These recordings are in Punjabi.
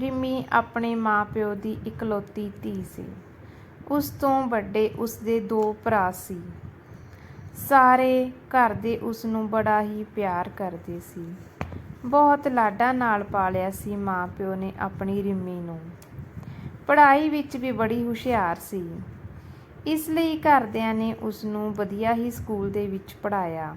ਰਿਮੀ ਆਪਣੇ ਮਾਂ-ਪਿਓ ਦੀ ਇਕਲੌਤੀ ਧੀ ਸੀ। ਉਸ ਤੋਂ ਵੱਡੇ ਉਸਦੇ ਦੋ ਭਰਾ ਸੀ। ਸਾਰੇ ਘਰ ਦੇ ਉਸਨੂੰ ਬੜਾ ਹੀ ਪਿਆਰ ਕਰਦੇ ਸੀ। ਬਹੁਤ ਲਾਡਾਂ ਨਾਲ ਪਾਲਿਆ ਸੀ ਮਾਂ-ਪਿਓ ਨੇ ਆਪਣੀ ਰਿਮੀ ਨੂੰ। ਪੜ੍ਹਾਈ ਵਿੱਚ ਵੀ ਬੜੀ ਹੁਸ਼ਿਆਰ ਸੀ। ਇਸ ਲਈ ਘਰਦਿਆਂ ਨੇ ਉਸਨੂੰ ਵਧੀਆ ਹੀ ਸਕੂਲ ਦੇ ਵਿੱਚ ਪੜ੍ਹਾਇਆ।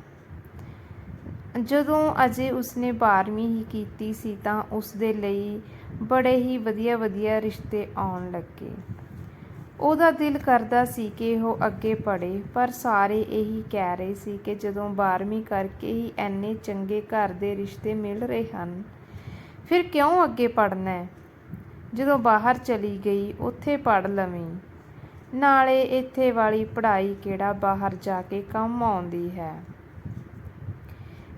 ਜਦੋਂ ਅਜੇ ਉਸਨੇ ਬਾਰ੍ਹਵੀਂ ਹੀ ਕੀਤੀ ਸੀ ਤਾਂ ਉਸਦੇ ਲਈ ਬੜੇ ਹੀ ਵਧੀਆ-ਵਧੀਆ ਰਿਸ਼ਤੇ ਆਉਣ ਲੱਗੇ। ਉਹਦਾ ਦਿਲ ਕਰਦਾ ਸੀ ਕਿ ਉਹ ਅੱਗੇ ਪੜ੍ਹੇ ਪਰ ਸਾਰੇ ਇਹੀ ਕਹਿ ਰਹੇ ਸੀ ਕਿ ਜਦੋਂ ਬਾਰ੍ਹਵੀਂ ਕਰਕੇ ਹੀ ਐਨੇ ਚੰਗੇ ਘਰ ਦੇ ਰਿਸ਼ਤੇ ਮਿਲ ਰਹੇ ਹਨ, ਫਿਰ ਕਿਉਂ ਅੱਗੇ ਪੜ੍ਹਨੈ? ਜਦੋਂ ਬਾਹਰ ਚਲੀ ਗਈ ਉੱਥੇ ਪੜ੍ਹ ਲਵੀਂ। ਨਾਲੇ ਇੱਥੇ ਵਾਲੀ ਪੜ੍ਹਾਈ ਕਿਹੜਾ ਬਾਹਰ ਜਾ ਕੇ ਕੰਮ ਆਉਂਦੀ ਹੈ।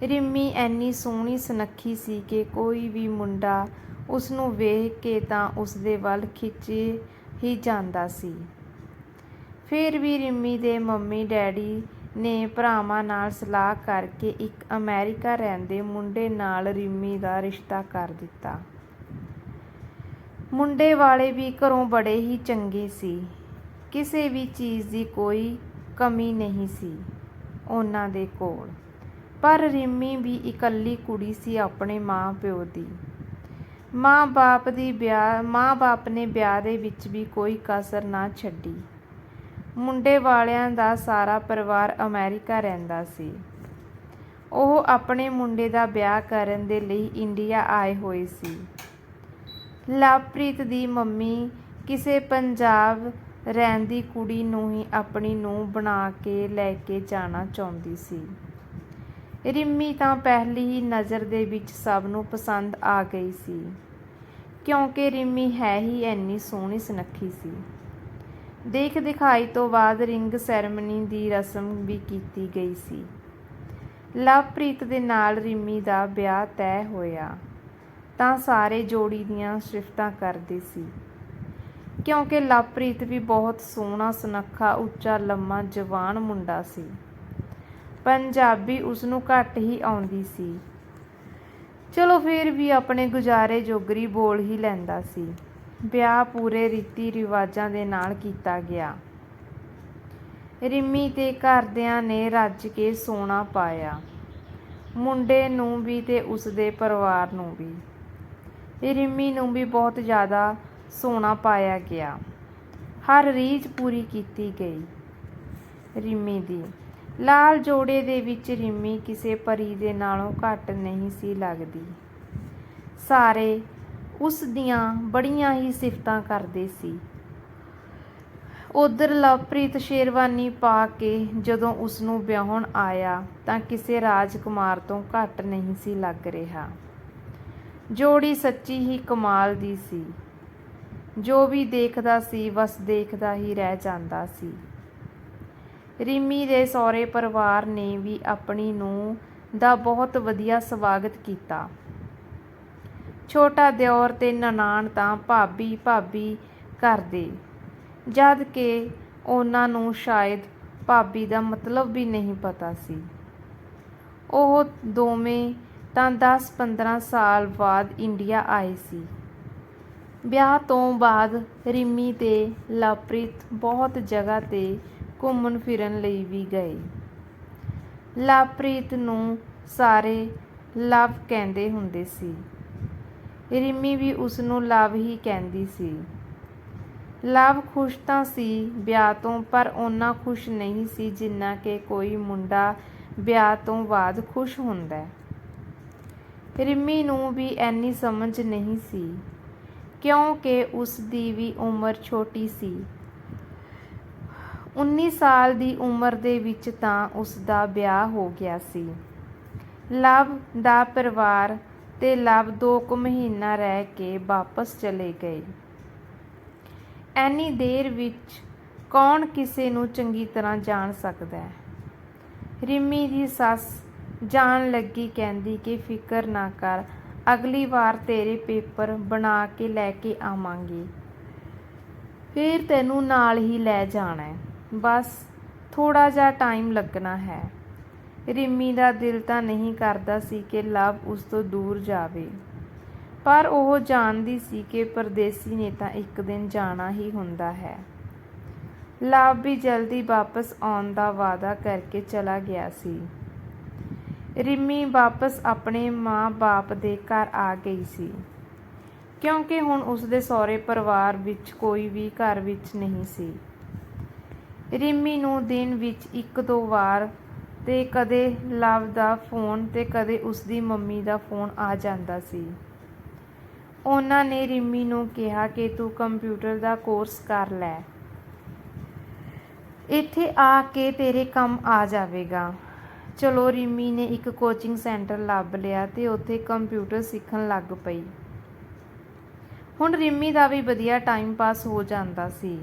ਰਿੰਮੀ ਐਨੀ ਸੋਹਣੀ ਸੁਨੱਖੀ ਸੀ ਕਿ ਕੋਈ ਵੀ ਮੁੰਡਾ ਉਸਨੂੰ ਵੇਖ ਕੇ ਤਾਂ ਉਸਦੇ ਵੱਲ ਖਿੱਚੇ ਹੀ ਜਾਂਦਾ ਸੀ। ਫਿਰ ਵੀ ਰਿੰਮੀ ਦੇ ਮੰਮੀ-ਡੈਡੀ ਨੇ ਭਰਾਵਾਂ ਨਾਲ ਸਲਾਹ ਕਰਕੇ ਇੱਕ ਅਮਰੀਕਾ ਰਹਿੰਦੇ ਮੁੰਡੇ ਨਾਲ ਰਿੰਮੀ ਦਾ ਰਿਸ਼ਤਾ ਕਰ ਦਿੱਤਾ। ਮੁੰਡੇ ਵਾਲੇ ਵੀ ਘਰੋਂ ਬੜੇ ਹੀ ਚੰਗੇ ਸੀ। ਕਿਸੇ ਵੀ ਚੀਜ਼ ਦੀ ਕੋਈ ਕਮੀ ਨਹੀਂ ਸੀ ਉਹਨਾਂ ਦੇ ਕੋਲ। ਪਰ ਰਿੰਮੀ ਵੀ ਇਕੱਲੀ ਕੁੜੀ ਸੀ ਆਪਣੇ ਮਾਂ-ਪਿਓ ਦੀ। ਮਾਂ-ਬਾਪ ਦੀ ਵਿਆਹ, ਮਾਂ-ਬਾਪ ਨੇ ਵਿਆਹ ਦੇ ਵਿੱਚ ਵੀ ਕੋਈ ਕਸਰ ਨਾ ਛੱਡੀ। ਮੁੰਡੇ ਵਾਲਿਆਂ ਦਾ ਸਾਰਾ ਪਰਿਵਾਰ ਅਮਰੀਕਾ ਰਹਿੰਦਾ ਸੀ। ਉਹ ਆਪਣੇ ਮੁੰਡੇ ਦਾ ਵਿਆਹ ਕਰਨ ਦੇ ਲਈ ਇੰਡੀਆ ਆਏ ਹੋਏ ਸੀ। ਲਵਪ੍ਰੀਤ ਦੀ ਮੰਮੀ ਕਿਸੇ ਪੰਜਾਬ ਰਹਿੰਦੀ ਕੁੜੀ ਨੂੰ ਹੀ ਆਪਣੀ ਨੂੰ ਬਣਾ ਕੇ ਲੈ ਕੇ ਜਾਣਾ ਚਾਹੁੰਦੀ ਸੀ। ਰਿੰਮੀ ਤਾਂ ਪਹਿਲੀ ਹੀ ਨਜ਼ਰ ਦੇ ਵਿੱਚ ਸਭ ਨੂੰ ਪਸੰਦ ਆ ਗਈ ਸੀ ਕਿਉਂਕਿ ਰਿੰਮੀ ਹੈ ਹੀ ਐਨੀ ਸੋਹਣੀ ਸੁਨੱਖੀ ਸੀ। ਦੇਖ-ਦਿਖਾਈ ਤੋਂ ਬਾਅਦ ਰਿੰਗ ਸੈਰੇਮਨੀ ਦੀ ਰਸਮ ਵੀ ਕੀਤੀ ਗਈ ਸੀ। ਲਵਪ੍ਰੀਤ ਦੇ ਨਾਲ ਰਿੰਮੀ ਦਾ ਵਿਆਹ ਤੈਅ ਹੋਇਆ ਤਾਂ ਸਾਰੇ ਜੋੜੀ ਦੀਆਂ ਸਿਫ਼ਤਾਂ ਕਰਦੇ ਸੀ ਕਿਉਂਕਿ ਲਵਪ੍ਰੀਤ ਵੀ ਬਹੁਤ ਸੋਹਣਾ, ਸੁਨੱਖਾ, ਉੱਚਾ, ਲੰਮਾ, ਜਵਾਨ ਮੁੰਡਾ ਸੀ। ਪੰਜਾਬੀ ਉਸਨੂੰ ਘੱਟ ਹੀ ਆਉਂਦੀ ਸੀ। ਚਲੋ ਫਿਰ ਵੀ ਆਪਣੇ ਗੁਜ਼ਾਰੇ ਜੋਗਰੀ ਬੋਲ ਹੀ ਲੈਂਦਾ ਸੀ। ਵਿਆਹ ਪੂਰੇ ਰੀਤੀ-ਰਿਵਾਜ਼ਾਂ ਦੇ ਨਾਲ ਕੀਤਾ ਗਿਆ। ਰਿੰਮੀ ਦੇ ਘਰਦਿਆਂ ਨੇ ਰੱਜ ਕੇ ਸੋਨਾ ਪਾਇਆ। ਮੁੰਡੇ ਨੂੰ ਵੀ ਤੇ ਉਸਦੇ ਪਰਿਵਾਰ ਨੂੰ ਵੀ। ਰਿੰਮੀ ਨੂੰ ਵੀ ਬਹੁਤ ਜ਼ਿਆਦਾ ਸੋਨਾ ਪਾਇਆ ਗਿਆ। ਹਰ ਰੀਝ ਪੂਰੀ ਕੀਤੀ ਗਈ ਰਿੰਮੀ ਦੀ। ਲਾਲ ਜੋੜੇ ਦੇ ਵਿੱਚ ਰਿੰਮੀ ਕਿਸੇ ਪਰੀ ਦੇ ਨਾਲੋਂ ਘੱਟ ਨਹੀਂ ਸੀ ਲੱਗਦੀ। ਸਾਰੇ ਉਸ ਦੀਆਂ ਬੜੀਆਂ ਹੀ ਸਿਫ਼ਤਾਂ ਕਰਦੇ ਸੀ। ਉੱਧਰ ਲਵਪ੍ਰੀਤ ਸ਼ੇਰਵਾਨੀ ਪਾ ਕੇ ਜਦੋਂ ਉਸਨੂੰ ਵਿਆਹੁਣ ਆਇਆ ਤਾਂ ਕਿਸੇ ਰਾਜਕੁਮਾਰ ਤੋਂ ਘੱਟ ਨਹੀਂ ਸੀ ਲੱਗ ਰਿਹਾ। ਜੋੜੀ ਸੱਚੀ ਹੀ ਕਮਾਲ ਦੀ ਸੀ। ਜੋ ਵੀ ਦੇਖਦਾ ਸੀ ਬਸ ਦੇਖਦਾ ਹੀ ਰਹਿ ਜਾਂਦਾ ਸੀ। ਰਿਮੀ ਦੇ ਸਹੁਰੇ ਪਰਿਵਾਰ ਨੇ ਵੀ ਆਪਣੀ ਨੂੰਹ ਦਾ ਬਹੁਤ ਵਧੀਆ ਸਵਾਗਤ ਕੀਤਾ। ਛੋਟਾ ਦਿਓਰ ਤੇ ਨਨਾਣ ਤਾਂ ਭਾਬੀ-ਭਾਬੀ ਕਰਦੇ ਜਦ ਕਿ ਉਹਨਾਂ ਨੂੰ ਸ਼ਾਇਦ ਭਾਬੀ ਦਾ ਮਤਲਬ ਵੀ ਨਹੀਂ ਪਤਾ ਸੀ। ਉਹ ਦੋਵੇਂ ਤਾਂ ਦਸ-ਪੰਦਰਾਂ ਸਾਲ ਬਾਅਦ ਇੰਡੀਆ ਆਏ ਸੀ। ਵਿਆਹ ਤੋਂ ਬਾਅਦ ਰਿਮੀ ਤੇ ਲਵਪ੍ਰੀਤ ਬਹੁਤ ਜਗ੍ਹਾ 'ਤੇ ਘੁੰਮਣ-ਫਿਰਨ ਲਈ ਵੀ ਗਏ। ਲਵਪ੍ਰੀਤ ਨੂੰ ਸਾਰੇ ਲਵ ਕਹਿੰਦੇ ਹੁੰਦੇ ਸੀ। ਰਿੰਮੀ ਵੀ ਉਸਨੂੰ ਲਵ ਹੀ ਕਹਿੰਦੀ ਸੀ। ਲਵ ਖੁਸ਼ ਤਾਂ ਸੀ ਵਿਆਹ ਤੋਂ, ਪਰ ਓਨਾ ਖੁਸ਼ ਨਹੀਂ ਸੀ ਜਿੰਨਾ ਕਿ ਕੋਈ ਮੁੰਡਾ ਵਿਆਹ ਤੋਂ ਬਾਅਦ ਖੁਸ਼ ਹੁੰਦੈ। ਰਿਮੀ ਨੂੰ ਵੀ ਐਨੀ ਸਮਝ ਨਹੀਂ ਸੀ, ਕਿਉਂਕਿ ਉਸਦੀ ਵੀ ਉਮਰ ਛੋਟੀ ਸੀ। ਉੱਨੀ ਸਾਲ ਦੀ ਉਮਰ ਦੇ ਵਿੱਚ ਤਾਂ ਉਸਦਾ ਵਿਆਹ ਹੋ ਗਿਆ ਸੀ। ਲਵ ਦਾ ਪਰਿਵਾਰ ਤੇ ਲਵ ਦੋ ਕੁ ਮਹੀਨਾ ਰਹਿ ਕੇ ਵਾਪਸ ਚਲੇ ਗਏ। ਐਨੀ ਦੇਰ ਵਿੱਚ ਕੌਣ ਕਿਸੇ ਨੂੰ ਚੰਗੀ ਤਰ੍ਹਾਂ ਜਾਣ ਸਕਦੈ। ਰਿਮੀ ਦੀ ਸੱਸ ਜਾਣ ਲੱਗੀ, ਕਹਿੰਦੀ ਕਿ ਫਿਕਰ ਨਾ ਕਰ, ਅਗਲੀ ਵਾਰ ਤੇਰੇ ਪੇਪਰ ਬਣਾ ਕੇ ਲੈ ਕੇ ਆਵਾਂਗੇ। ਫਿਰ ਤੈਨੂੰ ਨਾਲ ਹੀ ਲੈ ਜਾਣੈ। ਬਸ ਥੋੜ੍ਹਾ ਜਿਹਾ ਟਾਈਮ ਲੱਗਣਾ ਹੈ। ਰਿਮੀ ਦਾ ਦਿਲ ਤਾਂ ਨਹੀਂ ਕਰਦਾ ਸੀ ਕਿ ਲਵ ਉਸ ਤੋਂ ਦੂਰ ਜਾਵੇ। ਪਰ ਉਹ ਜਾਣਦੀ ਸੀ ਕਿ ਪਰਦੇਸੀ ਨੇ ਤਾਂ ਇੱਕ ਦਿਨ ਜਾਣਾ ਹੀ ਹੁੰਦਾ ਹੈ। ਲਵ ਵੀ ਜਲਦੀ ਵਾਪਸ ਆਉਣ ਦਾ ਵਾਅਦਾ ਕਰਕੇ ਚਲਾ ਗਿਆ ਸੀ। ਰਿਮੀ ਵਾਪਸ ਆਪਣੇ ਮਾਂ-ਬਾਪ ਦੇ ਘਰ ਆ ਗਈ ਸੀ। ਕਿਉਂਕਿ ਹੁਣ ਉਸਦੇ ਸਹੁਰੇ ਪਰਿਵਾਰ ਵਿੱਚ ਕੋਈ ਵੀ ਘਰ ਵਿੱਚ ਨਹੀਂ ਸੀ। ਰਿੰਮੀ ਨੂੰ ਦਿਨ ਵਿੱਚ ਇੱਕ ਦੋ ਵਾਰ ਤੇ ਕਦੇ ਲਵ ਦਾ ਫੋਨ ਤੇ ਕਦੇ ਉਸਦੀ ਮੰਮੀ ਦਾ ਫੋਨ ਆ ਜਾਂਦਾ ਸੀ। ਉਹਨਾਂ ਨੇ ਰਿੰਮੀ ਨੂੰ ਕਿਹਾ ਕਿ ਤੂੰ ਕੰਪਿਊਟਰ ਦਾ ਕੋਰਸ ਕਰ ਲੈ। ਇੱਥੇ ਆ ਕੇ ਤੇਰੇ ਕੰਮ ਆ ਜਾਵੇਗਾ। ਚਲੋ ਰਿੰਮੀ ਨੇ ਇੱਕ ਕੋਚਿੰਗ ਸੈਂਟਰ ਲੱਭ ਲਿਆ ਤੇ ਉੱਥੇ ਕੰਪਿਊਟਰ ਸਿੱਖਣ ਲੱਗ ਪਈ। ਹੁਣ ਰਿੰਮੀ ਦਾ ਵੀ ਵਧੀਆ ਟਾਈਮ ਪਾਸ ਹੋ ਜਾਂਦਾ ਸੀ।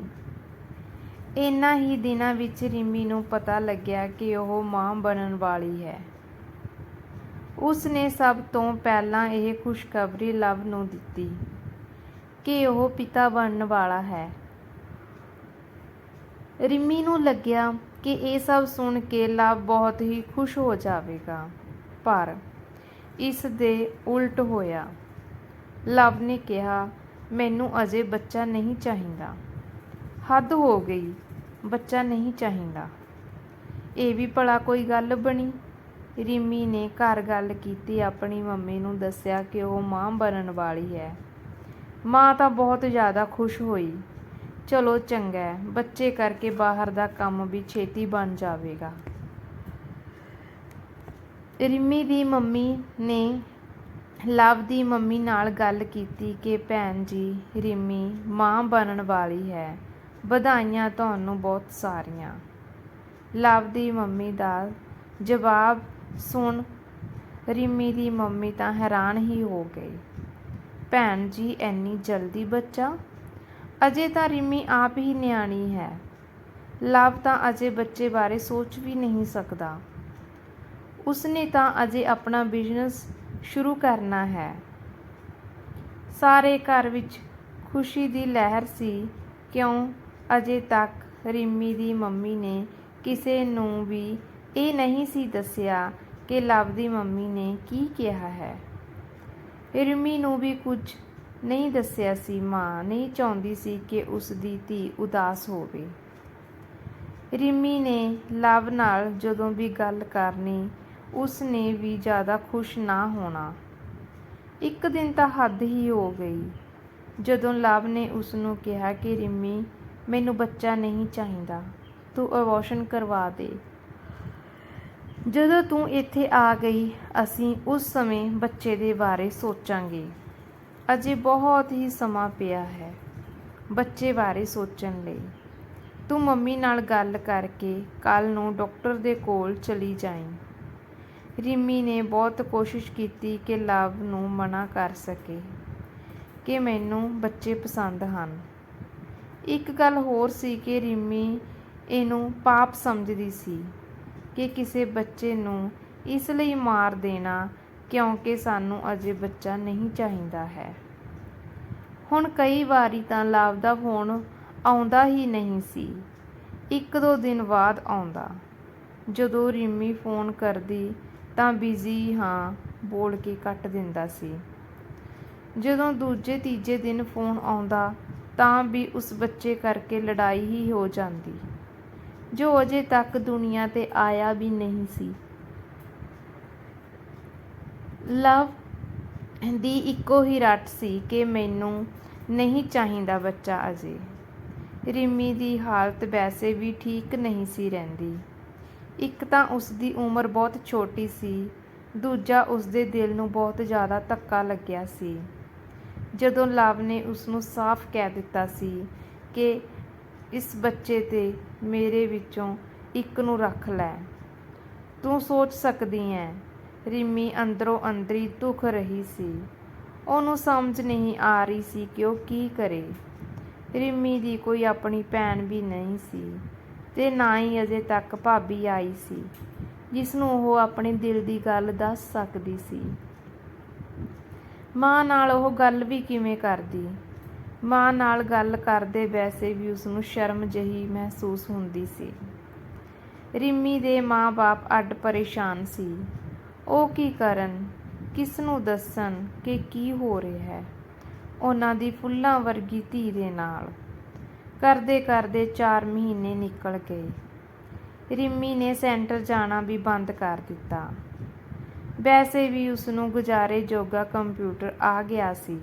ਇਨ੍ਹਾਂ ਹੀ ਦਿਨਾਂ ਵਿੱਚ ਰਿਮੀ ਨੂੰ ਪਤਾ ਲੱਗਿਆ ਕਿ ਉਹ ਮਾਂ ਬਣਨ ਵਾਲੀ ਹੈ। ਉਸ ਨੇ ਸਭ ਤੋਂ ਪਹਿਲਾਂ ਇਹ ਖੁਸ਼ਖਬਰੀ ਲਵ ਨੂੰ ਦਿੱਤੀ ਕਿ ਉਹ ਪਿਤਾ ਬਣਨ ਵਾਲਾ ਹੈ। ਰਿਮੀ ਨੂੰ ਲੱਗਿਆ ਕਿ ਇਹ ਸਭ ਸੁਣ ਕੇ ਲਵ ਬਹੁਤ ਹੀ ਖੁਸ਼ ਹੋ ਜਾਵੇਗਾ, ਪਰ ਇਸ ਦੇ ਉਲਟ ਹੋਇਆ। ਲਵ ਨੇ ਕਿਹਾ, ਮੈਨੂੰ ਅਜੇ ਬੱਚਾ ਨਹੀਂ ਚਾਹੀਦਾ। ਹੱਦ ਹੋ ਗਈ, ਬੱਚਾ ਨਹੀਂ ਚਾਹੀਦਾ। ਇਹ ਵੀ ਭਲਾ ਕੋਈ ਗੱਲ ਬਣੀ। ਰਿੰਮੀ ਨੇ ਘਰ ਗੱਲ ਕੀਤੀ, ਆਪਣੀ ਮੰਮੀ ਨੂੰ ਦੱਸਿਆ ਕਿ ਉਹ ਮਾਂ ਬਣਨ ਵਾਲੀ ਹੈ। ਮਾਂ ਤਾਂ ਬਹੁਤ ਜ਼ਿਆਦਾ ਖੁਸ਼ ਹੋਈ। ਚਲੋ ਚੰਗਾ ਹੈ, ਬੱਚੇ ਕਰਕੇ ਬਾਹਰ ਦਾ ਕੰਮ ਵੀ ਛੇਤੀ ਬਣ ਜਾਵੇਗਾ। ਰਿੰਮੀ ਦੀ ਮੰਮੀ ਨੇ ਲਵ ਦੀ ਮੰਮੀ ਨਾਲ ਗੱਲ ਕੀਤੀ ਕਿ ਭੈਣ ਜੀ, ਰਿਮੀ ਮਾਂ ਬਣਨ ਵਾਲੀ ਹੈ। ਵਧਾਈਆਂ ਤੁਹਾਨੂੰ ਬਹੁਤ ਸਾਰੀਆਂ। ਲਵ ਦੀ ਮੰਮੀ ਦਾ ਜਵਾਬ ਸੁਣ ਰਿੰਮੀ ਦੀ ਮੰਮੀ ਤਾਂ ਹੈਰਾਨ ਹੀ ਹੋ ਗਈ। ਭੈਣ ਜੀ, ਇੰਨੀ ਜਲਦੀ ਬੱਚਾ? ਅਜੇ ਤਾਂ ਰਿਮੀ ਆਪ ਹੀ ਨਿਆਣੀ ਹੈ। ਲਵ ਤਾਂ ਅਜੇ ਬੱਚੇ ਬਾਰੇ ਸੋਚ ਵੀ ਨਹੀਂ ਸਕਦਾ। ਉਸਨੇ ਤਾਂ ਅਜੇ ਆਪਣਾ ਬਿਜ਼ਨਸ ਸ਼ੁਰੂ ਕਰਨਾ ਹੈ। ਸਾਰੇ ਘਰ ਵਿੱਚ ਖੁਸ਼ੀ ਦੀ ਲਹਿਰ ਸੀ, ਕਿਉਂ? ਅਜੇ ਤੱਕ ਰਿੰਮੀ ਦੀ ਮੰਮੀ ਨੇ ਕਿਸੇ ਨੂੰ ਵੀ ਇਹ ਨਹੀਂ ਸੀ ਦੱਸਿਆ ਕਿ ਲਵ ਦੀ ਮੰਮੀ ਨੇ ਕੀ ਕਿਹਾ ਹੈ। ਰਿੰਮੀ ਨੂੰ ਵੀ ਕੁਝ ਨਹੀਂ ਦੱਸਿਆ ਸੀ, ਮਾਂ ਨਹੀਂ ਚਾਹੁੰਦੀ ਸੀ ਕਿ ਉਸ ਦੀ ਧੀ ਉਦਾਸ ਹੋਵੇ। ਰਿਮੀ ਨੇ ਲਵ ਨਾਲ ਜਦੋਂ ਵੀ ਗੱਲ ਕਰਨੀ, ਉਸ ਨੇ ਵੀ ਜ਼ਿਆਦਾ ਖੁਸ਼ ਨਾ ਹੋਣਾ। ਇੱਕ ਦਿਨ ਤਾਂ ਹੱਦ ਹੀ ਹੋ ਗਈ ਜਦੋਂ ਲਵ ਨੇ ਉਸ ਨੂੰ ਕਿਹਾ ਕਿ ਰਿੰਮੀ ਮੈਨੂੰ ਬੱਚਾ ਨਹੀਂ ਚਾਹੀਦਾ। ਤੂੰ ਅਬੋਰਸ਼ਨ ਕਰਵਾ ਦੇ। ਜਦੋਂ ਤੂੰ ਇੱਥੇ ਆ ਗਈ, ਅਸੀਂ ਉਸ ਸਮੇਂ ਬੱਚੇ ਦੇ ਬਾਰੇ ਸੋਚਾਂਗੇ। ਅਜੇ ਬਹੁਤ ਹੀ ਸਮਾਂ ਪਿਆ ਹੈ ਬੱਚੇ ਬਾਰੇ ਸੋਚਣ ਲਈ। ਤੂੰ ਮੰਮੀ ਨਾਲ ਗੱਲ ਕਰਕੇ ਕੱਲ ਨੂੰ ਡਾਕਟਰ ਦੇ ਕੋਲ ਚਲੀ ਜਾਈਂ। ਰਿਮੀ ਨੇ ਬਹੁਤ ਕੋਸ਼ਿਸ਼ ਕੀਤੀ ਕਿ ਲਵ ਨੂੰ ਮਨਾ ਕਰ ਸਕੇ, ਕਿ ਮੈਨੂੰ ਬੱਚੇ ਪਸੰਦ ਹਨ। ਇੱਕ ਗੱਲ ਹੋਰ ਸੀ ਕਿ ਰਿੰਮੀ ਇਹਨੂੰ ਪਾਪ ਸਮਝਦੀ ਸੀ ਕਿ ਕਿਸੇ ਬੱਚੇ ਨੂੰ ਇਸ ਲਈ ਮਾਰ ਦੇਣਾ ਕਿਉਂਕਿ ਸਾਨੂੰ ਅਜੇ ਬੱਚਾ ਨਹੀਂ ਚਾਹੀਦਾ ਹੈ। ਹੁਣ ਕਈ ਵਾਰੀ ਤਾਂ ਲਵ ਦਾ ਫੋਨ ਆਉਂਦਾ ਹੀ ਨਹੀਂ ਸੀ। ਇੱਕ ਦੋ ਦਿਨ ਬਾਅਦ ਆਉਂਦਾ। ਜਦੋਂ ਰਿੰਮੀ ਫੋਨ ਕਰਦੀ ਤਾਂ ਬਿਜ਼ੀ ਹਾਂ ਬੋਲ ਕੇ ਕੱਟ ਦਿੰਦਾ ਸੀ। ਜਦੋਂ ਦੂਜੇ ਤੀਜੇ ਦਿਨ ਫੋਨ ਆਉਂਦਾ ਤਾਂ ਵੀ ਉਸ ਬੱਚੇ ਕਰਕੇ ਲੜਾਈ ਹੀ ਹੋ ਜਾਂਦੀ। ਜੋ ਅਜੇ ਤੱਕ ਦੁਨੀਆ ਤੇ ਆਇਆ ਵੀ ਨਹੀਂ ਸੀ। ਲਵ ਦੀ ਇੱਕੋ ਹੀ ਰੱਟ ਸੀ ਕਿ ਮੈਨੂੰ ਨਹੀਂ ਚਾਹੀਦਾ ਬੱਚਾ ਅਜੇ। ਰਿਮੀ ਦੀ ਹਾਲਤ ਵੈਸੇ ਵੀ ਠੀਕ ਨਹੀਂ ਸੀ ਰਹਿੰਦੀ। ਇੱਕ ਤਾਂ ਉਸ ਦੀ ਉਮਰ ਬਹੁਤ ਛੋਟੀ ਸੀ, ਦੂਜਾ ਉਸ ਦੇ ਦਿਲ ਨੂੰ ਬਹੁਤ ਜ਼ਿਆਦਾ ਧੱਕਾ ਲੱਗਿਆ ਸੀ। ਜਦੋਂ ਲਵ ਨੇ ਉਸ ਨੂੰ ਸਾਫ਼ ਕਹਿ ਦਿੱਤਾ ਸੀ ਕਿ ਇਸ ਬੱਚੇ ਤੇ ਮੇਰੇ ਵਿੱਚੋਂ ਇੱਕ ਨੂੰ ਰੱਖ ਲੈ। ਤੂੰ ਸੋਚ ਸਕਦੀ ਐ ਰਿਮੀ ਅੰਦਰੋਂ ਅੰਦਰੀ ਦੁੱਖ ਰਹੀ ਸੀ। ਉਹਨੂੰ ਸਮਝ ਨਹੀਂ ਆ ਰਹੀ ਸੀ ਕਿ ਉਹ ਕੀ ਕਰੇ। ਰਿੰਮੀ ਦੀ ਕੋਈ ਆਪਣੀ ਭੈਣ ਵੀ ਨਹੀਂ ਸੀ ਤੇ ਨਾ ਹੀ ਅਜੇ ਤੱਕ ਭਾਬੀ ਆਈ ਸੀ ਜਿਸ ਨੂੰ ਉਹ ਆਪਣੇ ਦਿਲ ਦੀ ਗੱਲ ਦੱਸ ਸਕਦੀ ਸੀ। ਮਾਂ ਨਾਲ ਉਹ ਗੱਲ ਵੀ ਕਿਵੇਂ ਕਰਦੀ? ਮਾਂ ਨਾਲ ਗੱਲ ਕਰਦੇ ਵੈਸੇ ਵੀ ਉਸ ਨੂੰ ਸ਼ਰਮ ਜਹੀ ਮਹਿਸੂਸ ਹੁੰਦੀ ਸੀ। ਰਿੰਮੀ ਦੇ ਮਾਂ-ਬਾਪ ਅੱਡ ਪਰੇਸ਼ਾਨ ਸੀ। ਉਹ ਕੀ ਕਰਨ? ਕਿਸ ਨੂੰ ਦੱਸਣ ਕਿ ਕੀ ਹੋ ਰਿਹਾ ਹੈ? ਉਹਨਾਂ ਦੀ ਫੁੱਲਾਂ ਵਰਗੀ ਧੀ ਦੇ ਨਾਲ। ਕਰਦੇ ਕਰਦੇ 4 ਮਹੀਨੇ ਨਿਕਲ ਗਏ। ਰਿੰਮੀ ਨੇ ਸੈਂਟਰ ਜਾਣਾ ਵੀ ਬੰਦ ਕਰ ਦਿੱਤਾ। ਵੈਸੇ ਵੀ ਉਸ ਨੂੰ ਗੁਜ਼ਾਰੇ ਜੋਗਾ ਕੰਪਿਊਟਰ ਆ ਗਿਆ ਸੀ।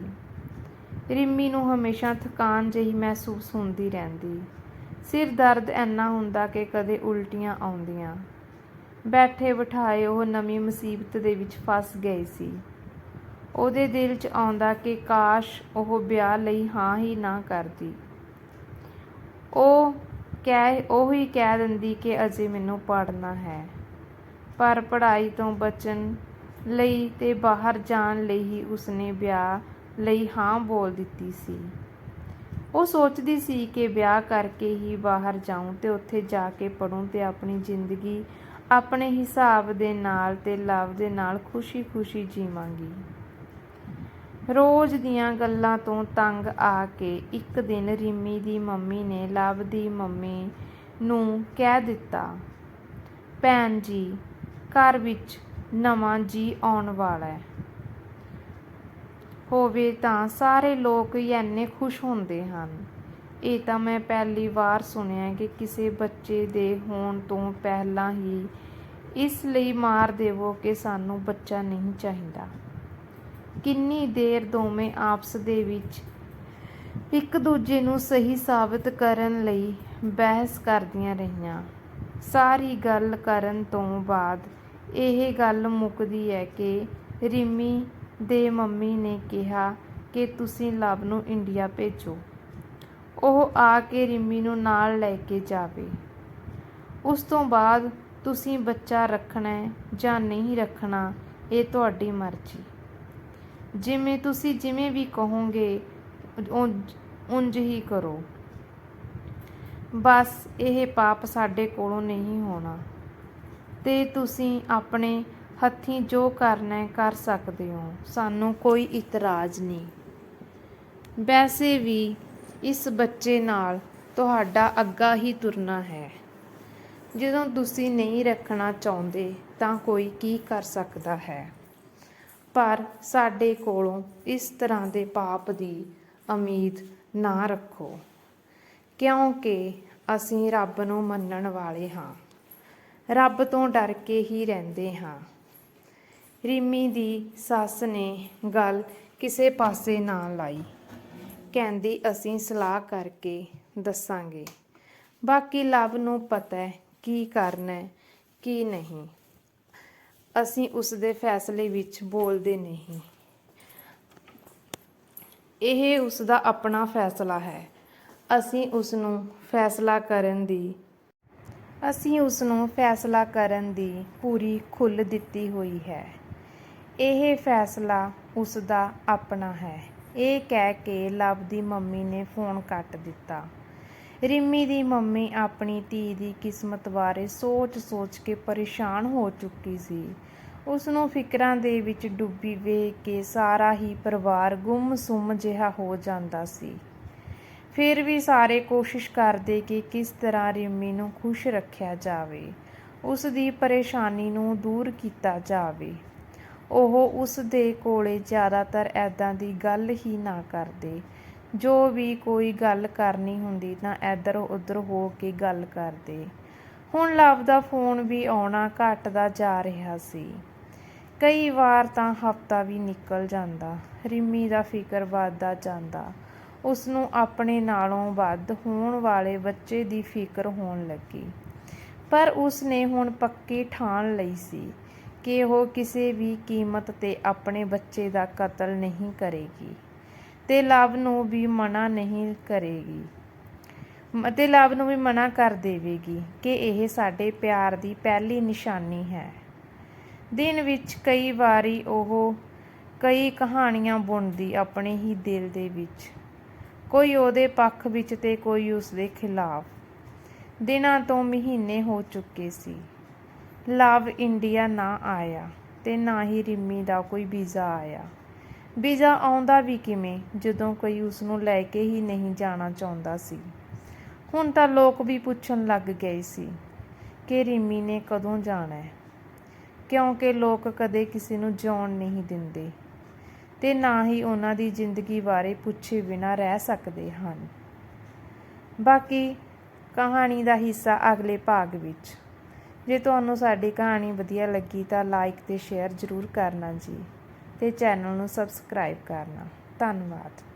ਰਿੰਮੀ ਨੂੰ ਹਮੇਸ਼ਾ ਥਕਾਨ ਜਿਹੀ ਮਹਿਸੂਸ ਹੁੰਦੀ ਰਹਿੰਦੀ। ਸਿਰ ਦਰਦ ਇੰਨਾ ਹੁੰਦਾ ਕਿ ਕਦੇ ਉਲਟੀਆਂ ਆਉਂਦੀਆਂ। ਬੈਠੇ ਬਿਠਾਏ ਉਹ ਨਵੀਂ ਮੁਸੀਬਤ ਦੇ ਵਿੱਚ ਫਸ ਗਈ ਸੀ। ਉਹਦੇ ਦਿਲ 'ਚ ਆਉਂਦਾ ਕਿ ਕਾਸ਼ ਉਹ ਵਿਆਹ ਲਈ ਹਾਂ ਹੀ ਨਾ ਕਰਦੀ। ਉਹ ਕਹਿ, ਉਹ ਹੀ ਕਹਿ ਦਿੰਦੀ ਕਿ ਅਜੇ ਮੈਨੂੰ ਪੜ੍ਹਨਾ ਹੈ। ਪਰ ਪੜ੍ਹਾਈ ਤੋਂ ਬਚਣ ਲਈ ਤੇ ਬਾਹਰ ਜਾਣ ਲਈ ਹੀ ਉਸਨੇ ਵਿਆਹ ਲਈ ਹਾਂ ਬੋਲ ਦਿੱਤੀ ਸੀ। ਉਹ ਸੋਚਦੀ ਸੀ ਕਿ ਵਿਆਹ ਕਰਕੇ ਹੀ ਬਾਹਰ ਜਾਊਂ ਤੇ ਉੱਥੇ ਜਾ ਕੇ ਪੜੂੰ ਤੇ ਆਪਣੀ ਜ਼ਿੰਦਗੀ ਆਪਣੇ ਹਿਸਾਬ ਦੇ ਨਾਲ ਤੇ ਲਵ ਦੇ ਨਾਲ ਖੁਸ਼ੀ-ਖੁਸ਼ੀ ਜੀਵਾਂਗੀ। ਰੋਜ਼ ਦੀਆਂ ਗੱਲਾਂ ਤੋਂ ਤੰਗ ਆ ਕੇ ਇੱਕ ਦਿਨ ਰਿੰਮੀ ਦੀ ਮੰਮੀ ਨੇ ਲਵ ਦੀ ਮੰਮੀ ਨੂੰ ਕਹਿ ਦਿੱਤਾ, ਭੈਣ ਜੀ, ਘਰ ਵਿੱਚ ਨਵਾਂ ਜੀ ਆਉਣ ਵਾਲਾ ਹੋਵੇ ਤਾਂ ਸਾਰੇ ਲੋਕ ਹੀ ਇੰਨੇ ਖੁਸ਼ ਹੁੰਦੇ ਹਨ। ਇਹ ਤਾਂ ਮੈਂ ਪਹਿਲੀ ਵਾਰ ਸੁਣਿਆ ਕਿ ਕਿਸੇ ਬੱਚੇ ਦੇ ਹੋਣ ਤੋਂ ਪਹਿਲਾਂ ਹੀ ਇਸ ਲਈ ਮਾਰ ਦੇਵੋ ਕਿ ਸਾਨੂੰ ਬੱਚਾ ਨਹੀਂ ਚਾਹੀਦਾ। ਕਿੰਨੀ ਦੇਰ ਦੋਵੇਂ ਆਪਸ ਦੇ ਵਿੱਚ ਇੱਕ ਦੂਜੇ ਨੂੰ ਸਹੀ ਸਾਬਤ ਕਰਨ ਲਈ ਬਹਿਸ ਕਰਦੀਆਂ ਰਹੀਆਂ। ਸਾਰੀ ਗੱਲ ਕਰਨ ਤੋਂ ਬਾਅਦ ਇਹ ਗੱਲ ਮੁੱਕਦੀ ਹੈ ਕਿ ਰਿਮੀ ਦੇ ਮੰਮੀ ਨੇ ਕਿਹਾ ਕਿ ਤੁਸੀਂ ਲਵ ਨੂੰ ਇੰਡੀਆ ਭੇਜੋ। ਉਹ ਆ ਕੇ ਰਿਮੀ ਨੂੰ ਨਾਲ ਲੈ ਕੇ ਜਾਵੇ। ਉਸ ਤੋਂ ਬਾਅਦ ਤੁਸੀਂ ਬੱਚਾ ਰੱਖਣਾ ਹੈ ਜਾਂ ਨਹੀਂ ਰੱਖਣਾ, ਇਹ ਤੁਹਾਡੀ ਮਰਜ਼ੀ। ਜਿਵੇਂ ਤੁਸੀਂ ਜਿਵੇਂ ਵੀ ਕਹੋਗੇ ਉੰਜ- ਉਂਝ ਹੀ ਕਰੋ। ਬਸ ਇਹ ਪਾਪ ਸਾਡੇ ਕੋਲੋਂ ਨਹੀਂ ਹੋਣਾ। ਅਤੇ ਤੁਸੀਂ ਆਪਣੇ ਹੱਥੀਂ ਜੋ ਕਰਨਾ ਕਰ ਸਕਦੇ ਹੋ। ਸਾਨੂੰ ਕੋਈ ਇਤਰਾਜ਼ ਨਹੀਂ। ਵੈਸੇ ਵੀ ਇਸ ਬੱਚੇ ਨਾਲ ਤੁਹਾਡਾ ਅੱਗਾ ਹੀ ਤੁਰਨਾ ਹੈ। ਜਦੋਂ ਤੁਸੀਂ ਨਹੀਂ ਰੱਖਣਾ ਚਾਹੁੰਦੇ ਤਾਂ ਕੋਈ ਕੀ ਕਰ ਸਕਦਾ ਹੈ। ਪਰ ਸਾਡੇ ਕੋਲੋਂ ਇਸ ਤਰ੍ਹਾਂ ਦੇ ਪਾਪ ਦੀ ਉਮੀਦ ਨਾ ਰੱਖੋ, ਕਿਉਂਕਿ ਅਸੀਂ ਰੱਬ ਨੂੰ ਮੰਨਣ ਵਾਲੇ ਹਾਂ। ਰੱਬ ਤੋਂ ਡਰ ਕੇ ਹੀ ਰਹਿੰਦੇ ਹਾਂ। ਰਿਮੀ ਦੀ ਸੱਸ ਨੇ ਗੱਲ ਕਿਸੇ ਪਾਸੇ ਨਾ ਲਾਈ। ਕਹਿੰਦੀ, ਅਸੀਂ ਸਲਾਹ ਕਰਕੇ ਦੱਸਾਂਗੇ। ਬਾਕੀ ਲਵ ਨੂੰ ਪਤਾ ਹੈ ਕੀ ਕਰਨਾ ਹੈ, ਕੀ ਨਹੀਂ। ਅਸੀਂ ਉਸ ਦੇ ਫੈਸਲੇ ਵਿੱਚ ਬੋਲਦੇ ਨਹੀਂ। ਇਹ ਉਸ ਦਾ ਆਪਣਾ ਫੈਸਲਾ ਹੈ। ਅਸੀਂ ਉਸ ਨੂੰ ਫੈਸਲਾ ਕਰਨ ਦੀ ਅਸੀਂ ਉਸ ਨੂੰ ਫੈਸਲਾ ਕਰਨ ਦੀ ਪੂਰੀ ਖੁੱਲ੍ਹ ਦਿੱਤੀ ਹੋਈ ਹੈ। ਇਹ ਫੈਸਲਾ ਉਸ ਦਾ ਆਪਣਾ ਹੈ। ਇਹ ਕਹਿ ਕੇ ਲਵ ਦੀ ਮੰਮੀ ਨੇ ਫੋਨ ਕੱਟ ਦਿੱਤਾ। ਰਿੰਮੀ ਦੀ ਮੰਮੀ ਆਪਣੀ ਧੀ ਦੀ ਕਿਸਮਤ ਬਾਰੇ ਸੋਚ-ਸੋਚ ਕੇ ਪਰੇਸ਼ਾਨ ਹੋ ਚੁੱਕੀ ਸੀ। ਉਸ ਨੂੰ ਫਿਕਰਾਂ ਦੇ ਵਿੱਚ ਡੁੱਬੀ ਵੇਖ ਕੇ ਸਾਰਾ ਹੀ ਪਰਿਵਾਰ ਗੁੰਮ-ਸੁੰਮ ਜਿਹਾ ਹੋ ਜਾਂਦਾ ਸੀ। ਫਿਰ ਵੀ ਸਾਰੇ ਕੋਸ਼ਿਸ਼ ਕਰਦੇ ਕਿ ਕਿਸ ਤਰ੍ਹਾਂ ਰਿੰਮੀ ਨੂੰ ਖੁਸ਼ ਰੱਖਿਆ ਜਾਵੇ। ਉਸ ਦੀ ਪਰੇਸ਼ਾਨੀ ਨੂੰ ਦੂਰ ਕੀਤਾ ਜਾਵੇ। ਉਹ ਉਸ ਦੇ ਕੋਲੇ ਜ਼ਿਆਦਾਤਰ ਐਦਾਂ ਦੀ ਗੱਲ ਹੀ ਨਾ ਕਰਦੇ। ਜੋ ਵੀ ਕੋਈ ਗੱਲ ਕਰਨੀ ਹੁੰਦੀ ਤਾਂ ਇੱਧਰ ਉੱਧਰ ਹੋ ਕੇ ਗੱਲ ਕਰਦੇ। ਹੁਣ ਲਵ ਦਾ ਫੋਨ ਵੀ ਆਉਣਾ ਘਟਦਾ ਜਾ ਰਿਹਾ ਸੀ। ਕਈ ਵਾਰ ਤਾਂ ਹਫਤਾ ਵੀ ਨਿਕਲ ਜਾਂਦਾ। ਰਿਮੀ ਦਾ ਫਿਕਰ ਵੱਧਦਾ ਜਾਂਦਾ। ਉਸ ਨੂੰ ਆਪਣੇ ਨਾਲੋਂ ਵੱਧ ਹੋਣ ਵਾਲੇ ਬੱਚੇ ਦੀ ਫਿਕਰ ਹੋਣ ਲੱਗੀ। ਪਰ ਉਸ ਨੇ ਹੁਣ ਪੱਕੀ ਠਾਣ ਲਈ ਸੀ ਕਿ ਉਹ ਕਿਸੇ ਵੀ ਕੀਮਤ ਤੇ ਆਪਣੇ ਬੱਚੇ ਦਾ ਕਤਲ ਨਹੀਂ ਕਰੇਗੀ ਤੇ ਲਵ ਨੂੰ ਵੀ ਮਨਾ ਨਹੀਂ ਕਰੇਗੀ ਅਤੇ ਲਵ ਨੂੰ ਵੀ ਮਨਾ ਕਰ ਦੇਵੇਗੀ ਕਿ ਇਹ ਸਾਡੇ ਪਿਆਰ ਦੀ ਪਹਿਲੀ ਨਿਸ਼ਾਨੀ ਹੈ। ਦਿਨ ਵਿੱਚ ਕਈ ਵਾਰੀ ਉਹ ਕਈ ਕਹਾਣੀਆਂ ਬੁਣਦੀ ਆਪਣੇ ਹੀ ਦਿਲ ਦੇ ਵਿੱਚ। ਕੋਈ ਉਹਦੇ ਪੱਖ ਵਿੱਚ ਤੇ ਕੋਈ ਉਸ ਦੇ ਖਿਲਾਫ। ਦਿਨਾਂ ਤੋਂ ਮਹੀਨੇ ਹੋ ਚੁੱਕੇ ਸੀ। ਲਵ ਇੰਡੀਆ ਨਾ ਆਇਆ ਤੇ ਨਾ ਹੀ ਰਿੰਮੀ ਦਾ ਕੋਈ ਵੀਜ਼ਾ ਆਇਆ। ਵੀਜ਼ਾ ਆਉਂਦਾ ਵੀ ਕਿਵੇਂ, ਜਦੋਂ ਕੋਈ ਉਸ ਨੂੰ ਲੈ ਕੇ ਹੀ ਨਹੀਂ ਜਾਣਾ ਚਾਹੁੰਦਾ ਸੀ। ਹੁਣ ਤਾਂ ਲੋਕ ਵੀ ਪੁੱਛਣ ਲੱਗ ਗਏ ਸੀ ਕਿ ਰਿਮੀ ਨੇ ਕਦੋਂ ਜਾਣਾ ਹੈ। ਕਿਉਂਕਿ ਲੋਕ ਕਦੇ ਕਿਸੇ ਨੂੰ ਜਾਣ ਨਹੀਂ ਦਿੰਦੇ। ਤੇ ਨਾ ਹੀ ਉਹਨਾਂ ਦੀ ਜ਼ਿੰਦਗੀ ਬਾਰੇ ਪੁੱਛੇ ਬਿਨਾਂ ਰਹਿ ਸਕਦੇ ਹਨ। ਬਾਕੀ ਕਹਾਣੀ ਦਾ ਹਿੱਸਾ ਅਗਲੇ ਭਾਗ ਵਿੱਚ। ਜੇ ਤੁਹਾਨੂੰ ਸਾਡੀ ਕਹਾਣੀ ਵਧੀਆ ਲੱਗੀ ਤਾਂ ਲਾਈਕ ਤੇ ਸ਼ੇਅਰ ਜ਼ਰੂਰ ਕਰਨਾ ਜੀ ਤੇ ਚੈਨਲ ਨੂੰ ਸਬਸਕ੍ਰਾਈਬ ਕਰਨਾ। ਧੰਨਵਾਦ।